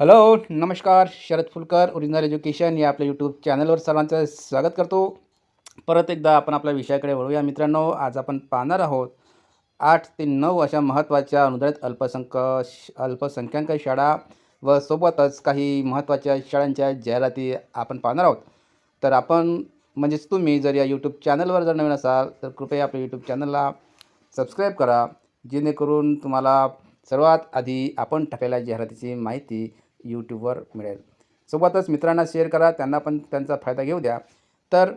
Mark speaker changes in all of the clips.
Speaker 1: Hello नमस्कार Sharad Phulkar original education या आपल्या यूट्यूब चॅनलवर सर्वांचं स्वागत करतो. परत एकदा आपण आपल्या विषयाकडे वळूया. मित्रांनो आज आपण पाहणार आहोत आठ ते नऊ अशा महत्त्वाच्या अनुदानित अल्पसंख्य अल्पसंख्याक शाळा व सोबतच काही महत्त्वाच्या शाळांच्या जाहिराती आपण पाहणार आहोत. तर आपण म्हणजेच तुम्ही जर या यूट्यूब चॅनलवर जर नवीन असाल तर कृपया आपल्या यूट्यूब चॅनलला सबस्क्राईब करा जेणेकरून तुम्हाला सर्वात आधी आपण टाकलेल्या जाहिरातीची माहिती यूट्यूबवर मिळेल. सोबतच मित्रांना शेअर करा त्यांना पण त्यांचा फायदा घेऊ द्या. तर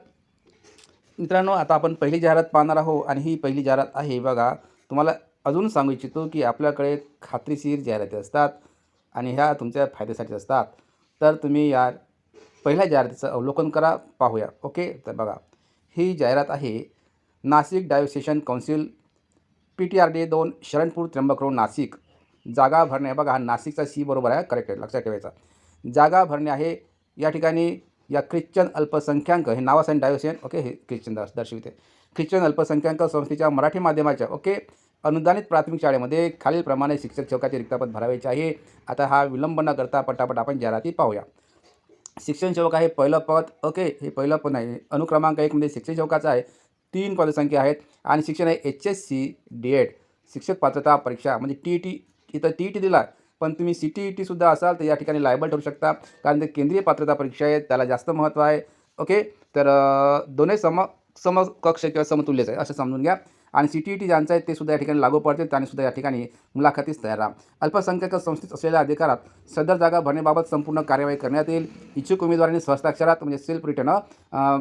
Speaker 1: मित्रांनो आता आपण पहिली जाहिरात पाहणार आहोत आणि ही पहिली जाहिरात आहे बघा तुम्हाला अजून सांगू इच्छितो की आपल्याकडे खात्रीशीर जाहिराती असतात आणि ह्या तुमच्या फायद्यासाठी असतात. तर तुम्ही या पहिल्या जाहिरातीचं अवलोकन करा पाहूया. ओके? तर बघा ही जाहिरात आहे Nashik diocesan council P T R D दोन शरणपूर त्र्यंबक रोड नाशिक. जागा भरणे बघा हा नाशिकचा सी बरोबर आहे करेक्ट आहे लक्षात ठेवायचा. जागा भरणे आहे या ठिकाणी या ख्रिश्चन अल्पसंख्याक हे नावासाठी डायोसेन ओके हे ख्रिश्चन दर्श दर्शविते. ख्रिश्चन अल्पसंख्याक संस्थेच्या मराठी माध्यमाच्या ओके अनुदानित प्राथमिक शाळेमध्ये खालीलप्रमाणे शिक्षक सेवकाचे रिक्तपद भरावायचे आहे. आता हा विलंब न करता पटापट आपण जाहिराती पाहूया. शिक्षण सेवक आहे पहिलं पद ओके हे पहिलं पद नाही अनुक्रमांक एकमध्ये शिक्षण सेवकाचा आहे तीन पदसंख्या आहेत आणि शिक्षण आहे H S C D Ed. शिक्षक पात्रता परीक्षा म्हणजे टी टी इथं टी ई टी दिला पण तुम्ही सी टी ई टीसुद्धा असाल तर या ठिकाणी लायबल ठरू शकता. कारण ते केंद्रीय पात्रता परीक्षा आहे त्याला जास्त महत्त्व आहे. ओके? तर दोन्ही सम समकक्ष किंवा समतुल्यच आहे असं समजून घ्या. आणि सी टी ई टी ज्यांचं आहे ते सुद्धा या ठिकाणी लागू पडते त्यांनीसुद्धा या ठिकाणी मुलाखतीस तयार राहा. अल्पसंख्याक संस्थेत असलेल्या अधिकारात सदर जागा भरण्याबाबत संपूर्ण कार्यवाही करण्यात येईल. इच्छुक उमेदवारांनी स्वस्ताक्षरात म्हणजे सेल्फ रिटर्न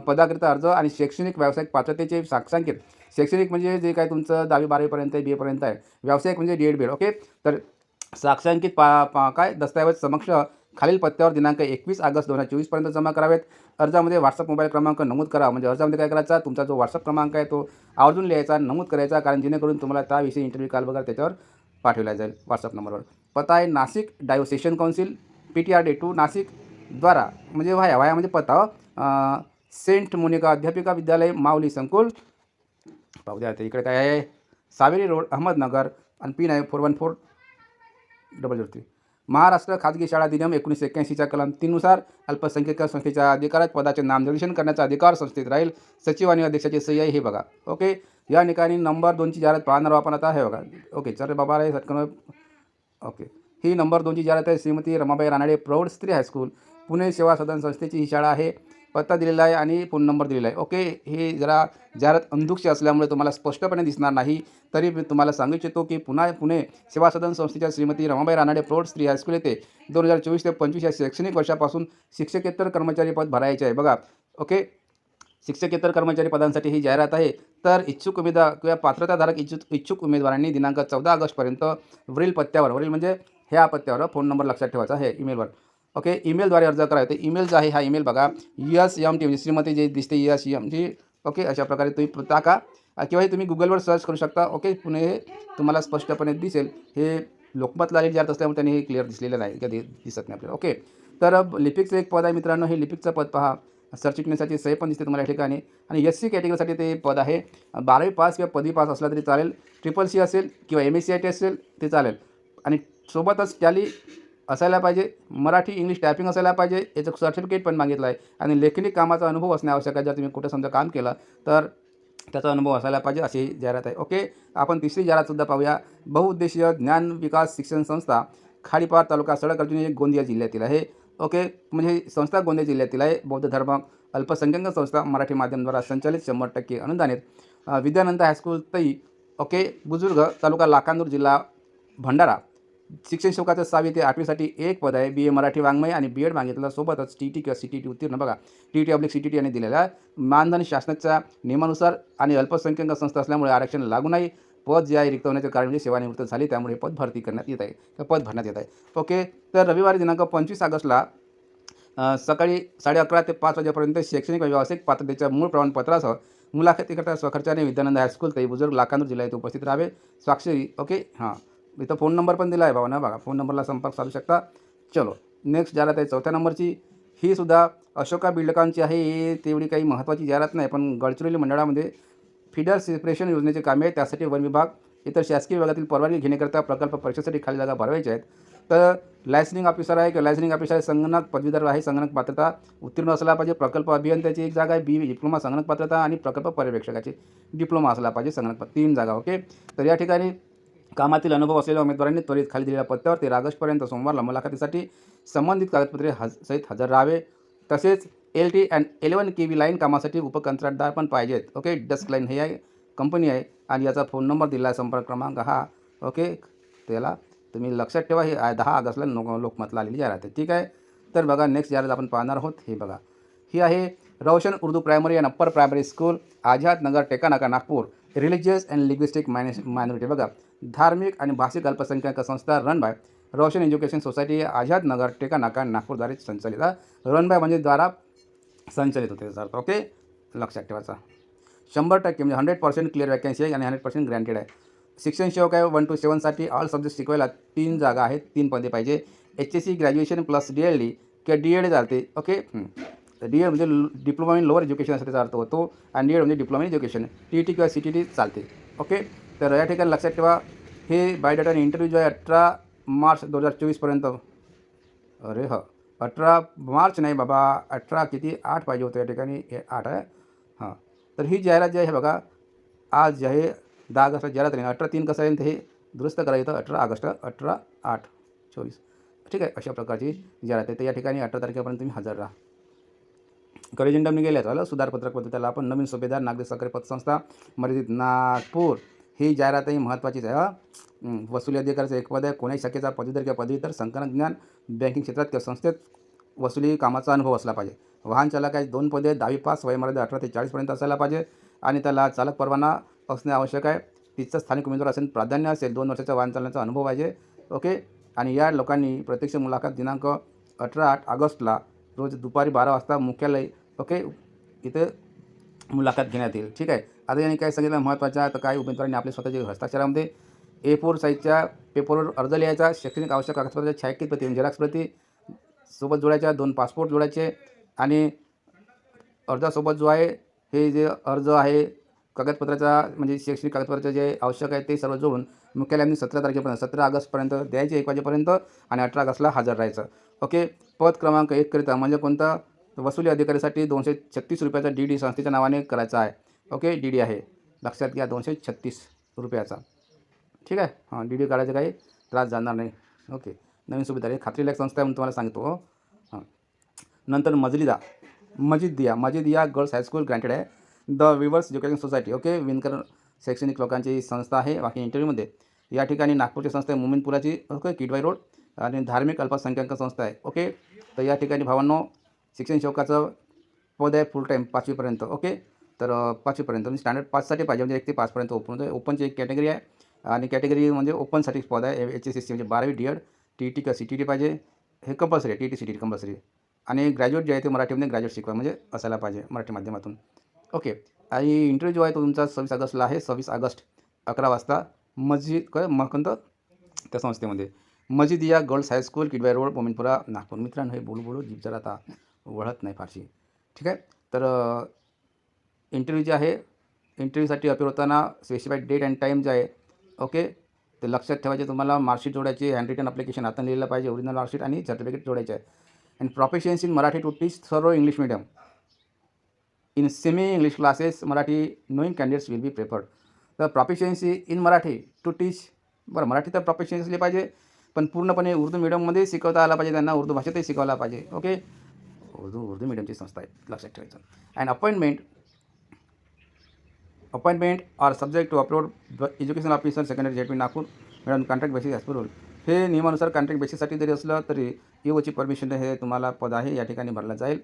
Speaker 1: पदाकरिता अर्ज आणि शैक्षणिक व्यावसायिक पात्रतेचे साक्षांकित शैक्षणिक म्हणजे जे काय तुमचं दहावी बारावीपर्यंत आहे बी एपर्यंत आहे व्यावसायिक म्हणजे D Ed B Ed okay तर साक्षांकित पा पा काय? दस्तऐवज समक्ष खालील पत्त्यावर दिनांक एकवीस ऑगस्ट दोन हजार चोवीसपर्यंत जमा करावेत. अर्जामध्ये व्हॉट्सअप मोबाईल क्रमांक नमूद करा. म्हणजे अर्जामध्ये काय करायचा? तुमचा जो व्हॉट्सअप क्रमांक आहे तो आवर्जून लिहायचा नमूद करायचा कारण जेणेकरून तुम्हाला त्याविषयी इंटरव्ह्यू कॉल वगैरे त्याच्यावर पाठवला जाईल व्हॉट्सअप नंबरवर. पत्ता आहे Nashik diocesan council P T R D two Nashik द्वारा म्हणजे व्हाया व्हाया म्हणजे पत्ता सेंट मोनिका अध्यापिका विद्यालय माऊली संकुल पाहू द्या. आता इकडे काय आहे? सावेरी रोड अहमदनगर आणि पिन आहे four one four double zero three Maharashtra खाजगी शाळा अधिनियम एकोणीसशे एक्क्याऐंशीच्या कलम तीननुसार अल्पसंख्याक संस्थेच्या अधिकारात पदाचे नामनिर्देशन करण्याचा अधिकार संस्थेत राहील. सचिव आणि अध्यक्षाची सही आहे हे बघा. ओके? या ठिकाणी नंबर दोनची जाहिरात पाहणार आपण आता. हे बघा. ओके चल रे बाबा रे सटकन ओके. ही नंबर दोनची जाहिरात आहे श्रीमती रमाबाई रानाडे प्रौढ स्त्री हायस्कूल पुणे सेवा सदन संस्थेची ही शाळा आहे. पत्ता दिलेला आहे आणि फोन नंबर दिलेला आहे. ओके हे जरा जाहिरात अंधुकशी असल्यामुळे तुम्हाला स्पष्टपणे दिसणार नाही. तरी मी तुम्हाला सांगू इच्छितो की पुन्हा पुणे सेवा सदन संस्थेच्या श्रीमती रमाबाई रानाडे प्रौढ स्त्री हायस्कूल येथे दोन हजार चोवीस ते पंचवीस या शैक्षणिक वर्षापासून शिक्षकेतर कर्मचारी पद भरायचे आहे. बघा ओके शिक्षकेतर कर्मचारी पदांसाठी ही जाहिरात आहे. तर इच्छुक उमेदवार किंवा पात्रताधारक इच्छुक इच्छुक उमेदवारांनी दिनांक चौदा ऑगस्टपर्यंत वरील पत्त्यावर वरील म्हणजे ह्या पत्त्यावर फोन नंबर लक्षात ठेवायचा आहे ईमेलवर. ओके? ईमेलद्वारे अर्ज करायचा ईमेल जो आहे हा ईमेल बघा. यस एम टी म्हणजे श्रीमती जे दिसते यस एम टी ओके? अशा प्रकारे तुम्ही टाका. किंवा तुम्ही गुगलवर सर्च करू शकता. ओके? पुणे हे तुम्हाला स्पष्टपणे दिसेल. हे लोकमतला जाहिरात असल्यामुळे त्यांनी हे क्लिअर दिसलेलं नाही. कधी दिसत नाही आपल्याला. ओके? तर लिपिकचं एक पद आहे मित्रांनो. हे लिपिकचं पद पहा. सरचिटणीसाठी सही पण दिसते तुम्हाला या ठिकाणी. आणि एस सी कॅटेगरीसाठी ते पद आहे. बारावी पास किंवा पदवी पास असला तरी चालेल. ट्रिपल सी असेल किंवा M S C I T असेल ते चालेल. आणि सोबतच टॅली असायला पाहिजे. मराठी इंग्लिश टायपिंग असायला पाहिजे याचं सर्टिफिकेट पण मागितलं आहे. आणि लेखनिक कामाचा अनुभव असणे आवश्यक आहे. जर तुम्ही कुठं समजा काम केलं तर त्याचा अनुभव असायला पाहिजे अशी जाहिरात आहे. ओके आपण तिसरी जाहिरातसुद्धा पाहूया. बहुउद्देशीय ज्ञान विकास शिक्षण संस्था खाडीपार तालुका सडक अर्जुनी गोंदिया जिल्ह्यातील आहे. ओके म्हणजे संस्था गोंदिया जिल्ह्यातील आहे. बौद्ध धर्म अल्पसंख्याक संस्था मराठी माध्यमद्वारा संचालित शंभर टक्के अनुदानित विद्यानंद हायस्कूल तई ओके बुजुर्ग तालुका लाखांदूर जिल्हा भंडारा. शिक्षण शुल्काचं सहावी ते आठवीसाठी एक पद आहे. बी ए मराठी वाङ्मय आणि बी एड मागितलं सोबतच टी टी किंवा सी टी टी उत्तीर्ण. बघा टी टी अब्लिक सी टी टी यांनी दिलेला मानधन शासनाच्या नियमानुसार आणि अल्पसंख्याक संस्था असल्यामुळे आरक्षण लागू नाही. पद जे आहे रिक्त होण्याचे कारण म्हणजे सेवानिवृत्त झाली. त्यामुळे पद भरती करण्यात येत आहे. किंवा पद भरण्यात येत आहे. ओके तर रविवारी दिनांक पंचवीस ऑगस्टला सकाळी साडे अकरा ते पाच वाजेपर्यंत शैक्षणिक व व्यावसायिक पात्रतेच्या मूळ प्रमाणपत्रासह मुलाखतीकरता स्वखर्चाने विद्यानंद हायस्कूल ते बुजुर्ग लाखांदूर जिल्ह्यात उपस्थित राहावे. स्वाक्षरी ओके? हां. इथं फोन नंबर पण दिला आहे भावाना. बघा फोन नंबरला संपर्क साधू शकता. चलो नेक्स्ट जाहिरात आहे चौथ्या नंबरची. ही सुद्धा अशोका बिल्डकांची आहे. तेवढी काही महत्त्वाची जाहिरात नाही पण गडचिरोली मंडळामध्ये फिडर सेपरेशन योजनेचे कामे आहे त्यासाठी वन विभाग इतर शासकीय विभागातील परवानगी घेण्याकरता प्रकल्प परीक्षेसाठी खाली जागा भरवायच्या आहेत. तर लायसनिंग ऑफिसर आहे किंवा लायसनिंग ऑफिसर आहे संगणक पदवीधर आहे संगणक पात्रता उत्तीर्ण असला पाहिजे. प्रकल्प अभियंत्याची एक जागा आहे बी डिप्लोमा संगणक पात्रता आणि प्रकल्प पर्यवेक्षकाची डिप्लोमा असला पाहिजे संगणक तीन जागा ओके तर या ठिकाणी कामातील अनुभव असलेल्या उमेदवारांनी त्वरित खाली दिलेल्या पत्त्यावर तेरा ऑगस्टपर्यंत सोमवारला मुलाखतीसाठी संबंधित कागदपत्रे हज सहित हजर राहावे. तसेच L T and eleven K V line कामासाठी उपकंत्राटदार पण पाहिजेत. ओके? डस्क लाईन हे आहे कंपनी आहे आणि याचा फोन नंबर दिला आहे संपर्क क्रमांक हा. ओके? त्याला तुम्ही लक्षात ठेवा हे दहा ऑगस्टला नो लोकमतला आलेली जाहिरात आहे ठीक आहे? तर बघा नेक्स्ट जाहिरात आपण पाहणार आहोत. हे बघा. ही आहे Roshan Urdu primary and upper primary school Azad Nagar Tekanaka Nagpur. Religious and linguistic मायने मायनॉरिटी बघा धार्मिक आणि भाषिक अल्पसंख्याक संस्था run by Roshan education society Azad Nagar Tekanaka नागपूरद्वारे संचालित. रन बाय म्हणजे द्वारा संचालित होते सर ओके लक्षात ठेवायचा. शंभर टक्के म्हणजे हंड्रेड पर्सेंट क्लिअर वॅकन्सी आहे आणि हंड्रेड पर्सेंट ग्रँटेड आहे. शिक्षण सेवक आहे वन टू सेवनसाठी ऑल सब्जेक्ट शिकवायला तीन जागा आहेत तीन पदे पाहिजे. H S C graduation plus D L D किंवा डी एड चालते. ओके डी एड म्हणजे डिप्लोमा इन लोअर एज्युकेशनसाठी अर्थ होतो. आणि डी एड म्हणजे diploma in education T T किंवा सी टी टी चालते. ओके तर या ठिकाणी लक्षात ठेवा. हे बायोडाटा आणि इंटरव्ह्यू जो आहे अठरा मार्च दोन हजार चोवीसपर्यंत अरे ह. अठरा मार्च नाही बाबा. अठरा किती? आठ पाहिजे होतं या ठिकाणी. हे आठ आहे. हां. तर ही जाहिरात जी आहे बघा. आज जे आहे दहा ऑगस्ट जाहिरात नाही अठरा तीन कसं आहे ते हे दुरुस्त करायचं अठरा ऑगस्ट अठरा आठ चोवीस. ठीक आहे अशा प्रकारची जाहिरात आहे. तर या ठिकाणी अठरा तारखेपर्यंत तुम्ही हजर राहा. करेजेंडमने गेल्या झालं? सुधारपत्रक पद्धती त्याला आपण नवीन सुभेदार नागरी सहकारी पतसंस्था मर्यादित नागपूर. ही जाहिरातही महत्त्वाचीच आहे वसुली अधिकाराचं एक पद आहे कोणाही शाखेचा पदवीधर किंवा पदवीतर संकलन ज्ञान बँकिंग क्षेत्रात किंवा संस्थेत वसुली कामाचा अनुभव असला पाहिजे. वाहन चालकाचे दोन पदे दहावी पास वयमर्यादा अठरा ते चाळीसपर्यंत असायला पाहिजे आणि त्याला चालक परवाना असणे आवश्यक आहे. तिचं स्थानिक उमेदवार असेल प्राधान्य असेल दोन वर्षाचा वाहन चालण्याचा अनुभव पाहिजे. ओके? आणि या लोकांनी प्रत्यक्ष मुलाखत दिनांक अठरा आठ ऑगस्टला रोज दुपारी बारा वाजता मुख्यालय ओके इथे मुलाखत घेण्यात येईल ठीक आहे? आता यांनी काय सांगितलं महत्त्वाचं आहे तर काही उमेदवारांनी आपल्या स्वतःच्या हस्ताक्षरामध्ये ए फोर साईजच्या पेपरवर अर्ज लिहायचा शैक्षणिक आवश्यक कागदपत्राच्या छायाकित प्रती झेरॉक्स प्रती सोबत जोडायच्या दोन पासपोर्ट जोडायचे आणि अर्जासोबत जो आहे हे जे अर्ज आहे कागदपत्राचा म्हणजे शैक्षणिक कागदपत्राचे जे आवश्यक आहे ते सर्व जोडून मुख्यालयांनी सतरा तारखेपर्यंत सतरा ऑगस्टपर्यंत द्यायचे एक वाजेपर्यंत आणि अठरा ऑगस्टला हजर राहायचं. ओके? पद क्रमांक एककरिता म्हणजे कोणता? वसुली अधिकारीसाठी दोनशे छत्तीस रुपयाचा डी डी संस्थेच्या नावाने करायचा आहे. ओके? डी डी आहे. लक्षात घ्या दोनशे छत्तीस रुपयाचा. ठीक आहे? हां डी डी काढायचं काही त्रास जाणार नाही. ओके? नवीन सुविधा आहे खात्रीलायक संस्था आहे म्हणून तुम्हाला सांगतो हो. हां. नंतर मजलिदा Majidia Majidia girls high school granted आहे. The weavers education society okay? Vinkar शैक्षणिक लोकांची संस्था आहे बाकी इंटरव्ह्यूमध्ये. या ठिकाणी नागपूरची संस्था आहे मुमिनपुराची ओके? किडवाई रोड आणि धार्मिक अल्पसंख्याक संस्था आहे ओके? तर या ठिकाणी भावांनो शिक्षण शौकाचं पद आहे फुल टाईम पाचवीपर्यंत ओके? तर पाचवीपर्यंत म्हणजे स्टँडर्ड पाचसाठी पाहिजे म्हणजे एक ते पाचपर्यंत ओपन होतं ओपनची एक कॅटेगरी आहे आणि कॅटेगरी म्हणजे ओपनसाठी पद आहे एच एस एस सी म्हणजे बारावी डी एड टी टी किंवा सी टी टी पाहिजे हे कंपल्सरी आहे T T C T compulsory आणि ग्रॅज्युएट जे आहे ते मराठीमध्ये ग्रॅज्युएट शिकवा म्हणजे असायला पाहिजे मराठी माध्यमातून. ओके. आणि इंटरव्ह्यू जो आहे तो तुमचा सव्वीस ऑगस्टला आहे. सव्वीस ऑगस्ट अकरा वाजता मस्जिद काय? मकंद त्या संस्थेमध्ये. मस्जिद या girls high school Kidwai road Mominpura Nagpur. मित्रांनो हे बोलू बोलू जीप जरा आता वळत नाही फारशी. ठीक आहे? तर इंटरव्ह्यू जे आहे इंटरव्ह्यूसाठी अपील होताना स्पेसिफाईड डेट अँड टाईम जे आहे ओके? ते लक्षात ठेवायचे तुम्हाला. मार्कशीट जोडायची हँड रिटन अप्लिकेशन हाताने लिहिलं पाहिजे ओरिजिनल मार्कशीट आणि सर्टिफिकेट जोडायचे. आहे and professions in Marathi to teach सर्व English medium in semi English classes Marathi knowing candidates will be preferred तर proficiency in Marathi to teach बरं मराठी तर प्रॉफिशियन्सी पाहिजे पण पूर्णपणे उर्दू मिडियममध्ये शिकवता आला पाहिजे त्यांना उर्दू भाषेतही शिकवला पाहिजे ओके उर्दू उर्दू मिडियमची संस्था आहे लक्षात ठेवायचं. And appointment appointment are subject to upload education officer secondary jet Nagpur madam contract basis as per हे नियमानुसार कॉन्ट्रॅक्ट बेसिससाठी जरी असलं तरी ईओची परमिशन हे तुम्हाला पद आहे या ठिकाणी भरलं जाईल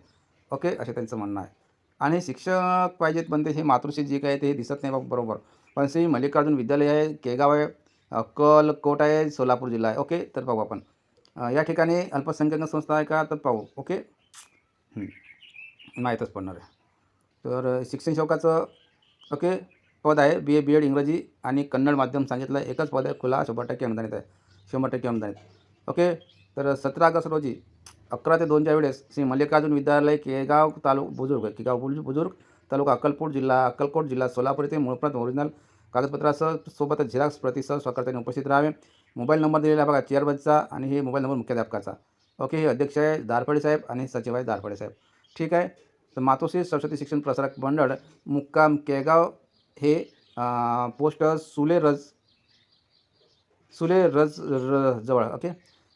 Speaker 1: ओके असे त्यांचं म्हणणं आहे. आणि शिक्षक पाहिजेत पण ते हे मातृश्री जे काय ते दिसत नाही बाबा बरोबर. पण श्री मल्लिकार्जुन विद्यालय आहे केगाव आहे अक्कल कोट आहे सोलापूर जिल्हा आहे. ओके तर पाहू आपण. या ठिकाणी अल्पसंख्याक संस्था आहे का? तर पाहू. ओके? माहीतच पडणार आहे. तर शिक्षण शौकाचं ओके पद आहे बी ए बी एड इंग्रजी आणि कन्नड माध्यम सांगितलं आहे एकच पद आहे खुला शंभर टक्के अनुदानित आहे. शंभर टक्के अनुदानित. ओके? तर सतरा ऑगस्ट रोजी अकरा ते दोनच्या वेळेस श्री मल्लिकार्जुन विद्यालय केगाव तालुक बुजुर्ग केगाव बुजुर्ग तालुका अक्कलकोट जिल्हा अक्कलकोट जिल्हा सोलापूर येथे मूळप्रत ओरिजिनल कागदपत्रासह सोबतच झेरॉक्स प्रतिसह स्वकर्त्याने उपस्थित राहावे. मोबाईल नंबर दिलेला बघा चेअरमनचा आणि हे मोबाईल नंबर मुख्याध्यापकाचा ओके हे अध्यक्ष आहे दारफडे साहेब आणि सचिव आहे दारफडे साहेब. ठीक आहे? तर मातोश्री सरस्वती शिक्षण प्रसारक मंडळ मुक्काम केगाव हे पोस्ट सुले रज सुले रज र जवळ ओके?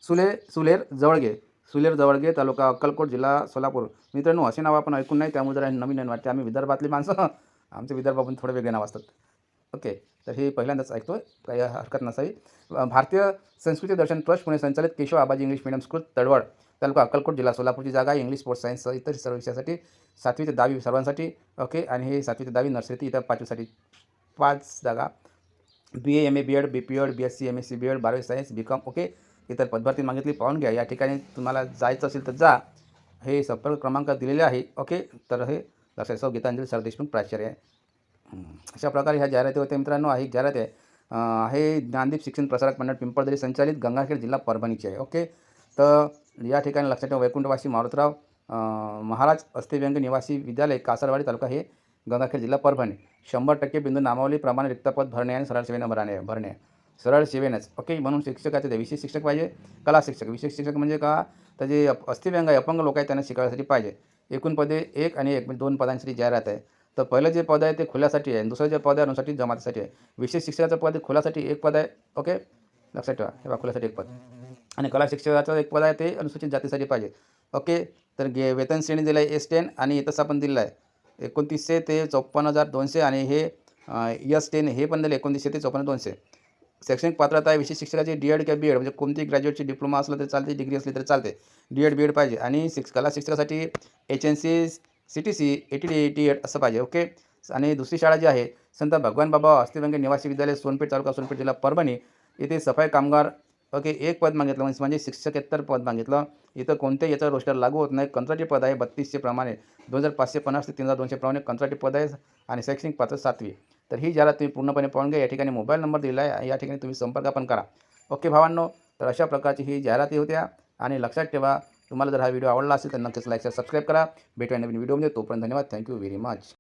Speaker 1: सुले सुलेर जवळगे. सुलेर जवळगे तालुका अक्कलकोट जिल्हा सोलापूर. मित्रांनो असे नाव आपण ऐकून नाही त्यामुळे जरा नवीन नवीन वाटते. आम्ही विदर्भातली माणसं. आमचे विदर्भातून थोडे वेगळे नाव असतात. ओके तर हे पहिल्यांदाच ऐकतो काही हरकत नसावी. भारतीय संस्कृती दर्शन ट्रस्ट पुणे संचालित Keshav Abaji English medium school Tadwad तालुका अक्कलकोट जिल्हा सोलापूरची जागा आहे. इंग्लिश स्पोर्ट्स सायन्स इतर सर्व विषयासाठी सातवी ते दहावी सर्वांसाठी ओके आणि हे सातवी ते दहावी नर्सरी ते इतर पाचवीसाठी पाच जागा. B A M A B Ed B P Ed B S C M S C B Ed बारावी सायन्स बी कॉम ओके. इतर पदभरती मागितली पाहून घ्या. या ठिकाणी तुम्हाला जायचं असेल तर जा. हे संपर्क क्रमांक दिलेले आहे. ओके? तर हे लक्षात सौ गीतांजली सरदेशमुख प्राचार्य. आहे अशा प्रकारे ह्या जाहिराती होत्या मित्रांनो आहे जाहिरात. आहे हे ज्ञानदीप शिक्षण प्रसारक मंडळ पिंपळदरी संचालित गंगाखेड जिल्हा परभणीचे आहे. ओके? तर या ठिकाणी लक्षात ठेवा वैकुंठवासी मारुतराव महाराज अस्थिव्यंग निवासी विद्यालय कासारवाडी तालुका हे गंगाखेड जिल्हा परभणी. शंभर टक्के बिंदू नामावलीप्रमाणे रिक्तपद भरणे आणि सरळ सेवेनं भरणे भरणे. सरळ सेवेनच ओके म्हणून शिक्षकाचे ते विशेष शिक्षक पाहिजे. कला शिक्षक. विशेष शिक्षक म्हणजे का? तर जे अप- अस्थिव्यंग आहे अपंग लोक आहेत त्यांना शिकवण्यासाठी पाहिजे. एकूण पदे एक आणि एक दोन पदांसाठी जाहिरात आहे. तर पहिलं जे पद आहे ते खुल्यासाठी आहे. दुसरं जे पद आहे अनुसाठी जमातीसाठी आहे. विशेष शिक्षकाचं पद खुल्यासाठी एक पद आहे. ओके? लक्षात ठेवा. हे बघा खुल्यासाठी एक पद. आणि कला शिक्षकाचं एक पद आहे ते अनुसूचित जातीसाठी पाहिजे. ओके? तर गे वेतन श्रेणी दिलं आहे एस टेन आणि इथंच पण दिलेलं आहे. एकोणतीसशे ते चौपन्न हजार दोनशे आणि हे यस टेन हे पण दिलं एकोणतीसशे ते चौपन्न दोनशे. शैक्षणिक पात्रता आहे विशेष शिक्षकाची डी एड किंवा बी एड म्हणजे कोणती ग्रॅज्युएटची डिप्लोमा असलं तरी चालते डिग्री असली तरी चालते. डी एड बी एड पाहिजे. आणि शिक्ष कला शिक्षकासाठी H N C C T C A T D A T Ed असं पाहिजे ओके आणि दुसरी शाळा जी आहे संत भगवान बाबा अस्थिव्यंग निवासी विद्यालय सोनपेठ तालुका सोनपेठ जिल्हा परभणी येथे सफाई कामगार ओके एक पद मागितलं म्हणजे म्हणजे शिक्षकेत्तर पद मागितलं. इथं कोणत्याही याचं रोस्टर लागू होत नाही. कंत्राटी पद आहे बत्तीसशे प्रमाणे. दोन हजार पाचशे पन्नास ते तीन हजार दोनशे प्रमाणे कंत्राटी पद आहे. आणि शैक्षणिक पात्र सातवी. तर ही जाहिरात तुम्ही पूर्णपणे पाहून घ्या या ठिकाणी मोबाईल नंबर दिला आहे या ठिकाणी तुम्ही संपर्क पण करा. ओके भावांनो तर अशा प्रकारची ही जाहिराती होत्या आणि लक्षात ठेवा तुम्हाला जर हा व्हिडिओ आवडला असेल तर नक्कीच लाईक सबस्क्राईब करा. भेटूया नवीन व्हिडिओमध्ये. तोपर्यंत धन्यवाद. Thank you very much